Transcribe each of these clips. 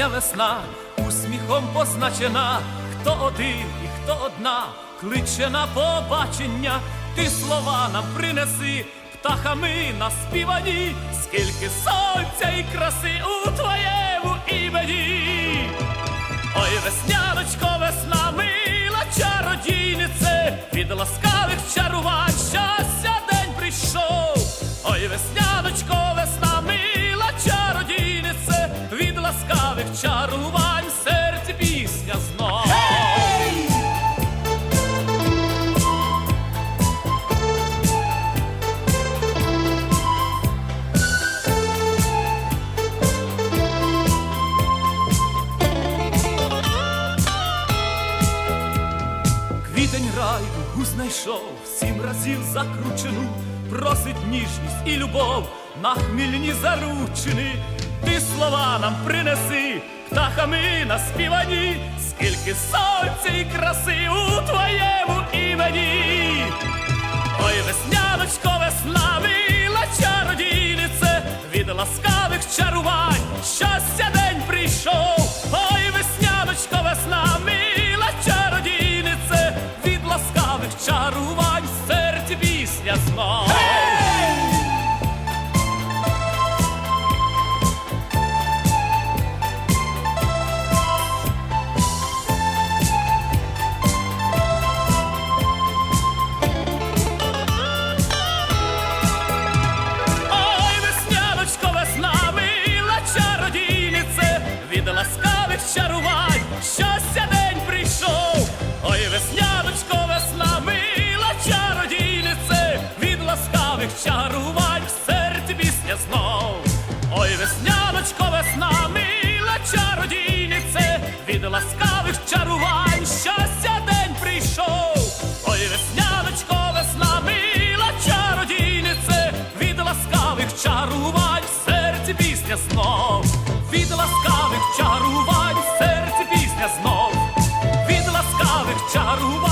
Рання весна усміхом позначена, хто один і хто одна кличе на побачення, ти слова нам принеси, птахами наспівані, скільки сонця і краси у твоєму імені. Ой, весняночко, весна, мила чародійнице, від ласкавих закручену, просить ніжність і любов на хмільні заручини. Ти слова нам принеси, птахами наспівані, скільки сонця і краси у твоєму імені. Весняночко, весна, мила чародійнице, від ласкавих чарувань щастя день прийшов. Ой, весняночко, весна, мила чародійнице, від ласкавих чарувань в серці пісня знов. Від ласкавих чарувань в серці пісня знов. Від ласкавих чарувань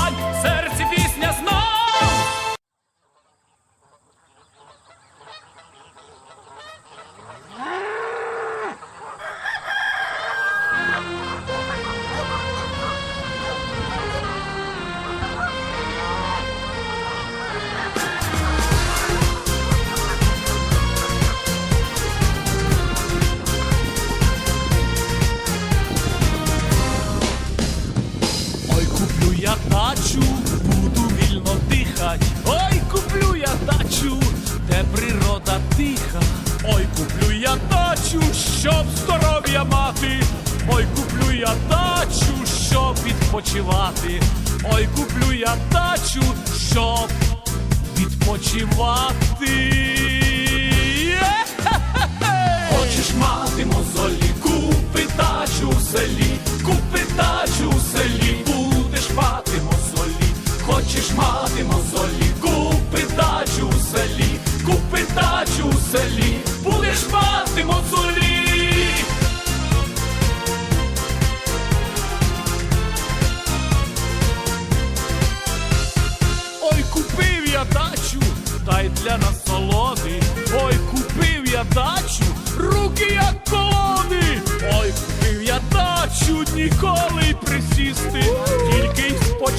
відпочивати. Ой, куплю я дачу, щоб відпочивати. Хочеш мати мозолі, купи дачу в селі, купи дачу в селі, будеш мати мозолі. Хочеш мати мозолі,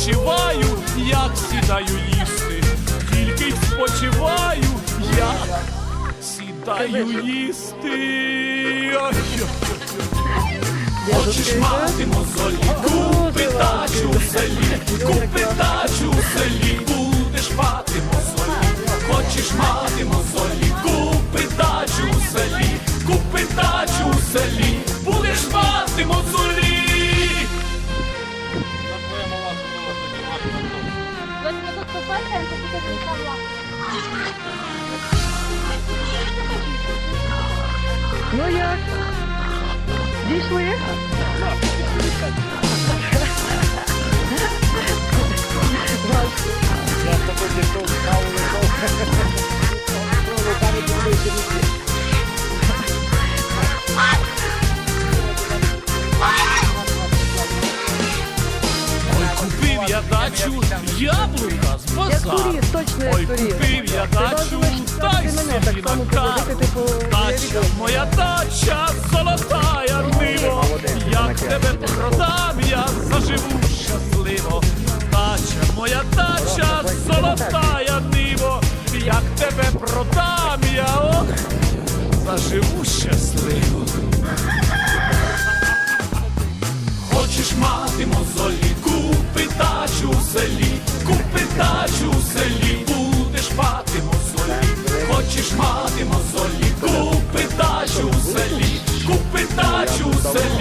й спочиваю, як сідаю їсти. Тільки й спочиваю, як сідаю їсти. Хочеш мати мозолі, купи дачу в селі, купи дачу в селі, Ну як? Дійшли? Ой, я дачу, яблука з Як базару. як Ой, купив я дачу, розумієш, та й ти мене так собі на кару. типу, Дача, моя дача, золота я ниво. тебе продам, я заживу щасливо. Дача, моя дача, золотая ниво, як тебе продам, я ох, заживу щасливо. Хочеш мати мозолі, дачу в селі, купи дачу в селі, будеш мати мозолі. Хочеш мати мозолі, купи дачу в селі, купи дачу в селі,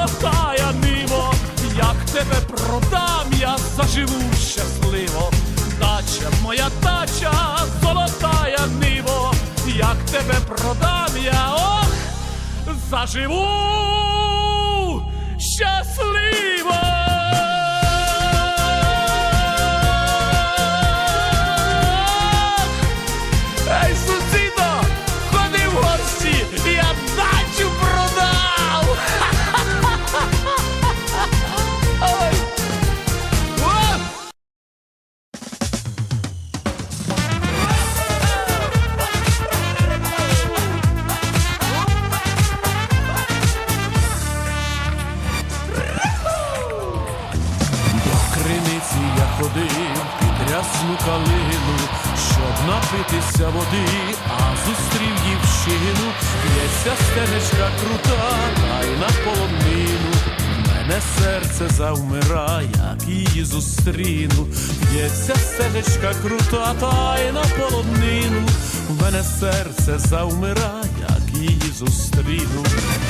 золотая ниво, як тебе продам, я заживу щасливо. Дача, моя дача, золотая ниво, як тебе продам, я ох, заживу щасливо. Калину, щоб напитися води, а зустрів дівчину, П'ється стежечка крута, та й на полонину. Мене серце завмира, як її зустріну. П'ється стежечка крута, та й на полонину. В мене серце завмира, як її зустріну.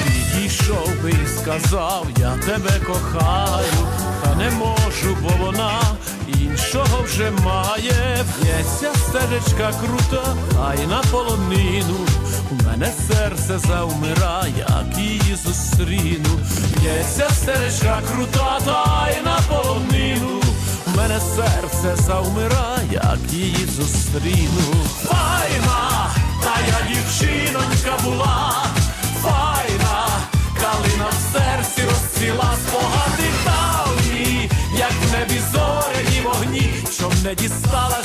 Підійшов би і сказав, я тебе кохаю, та не можу, бо вона іншого вже має. П'ється стежечка крута, а й на полонину. У мене серце завмира, як її зустріну. П'ється стежечка крута, та й на полонину. У мене серце завмира, як її зустріну. Файна, та я дівчинонька була, файна, калина в серці розцвіла спогади давні, як в небі зоряні вогні, щоб не дістала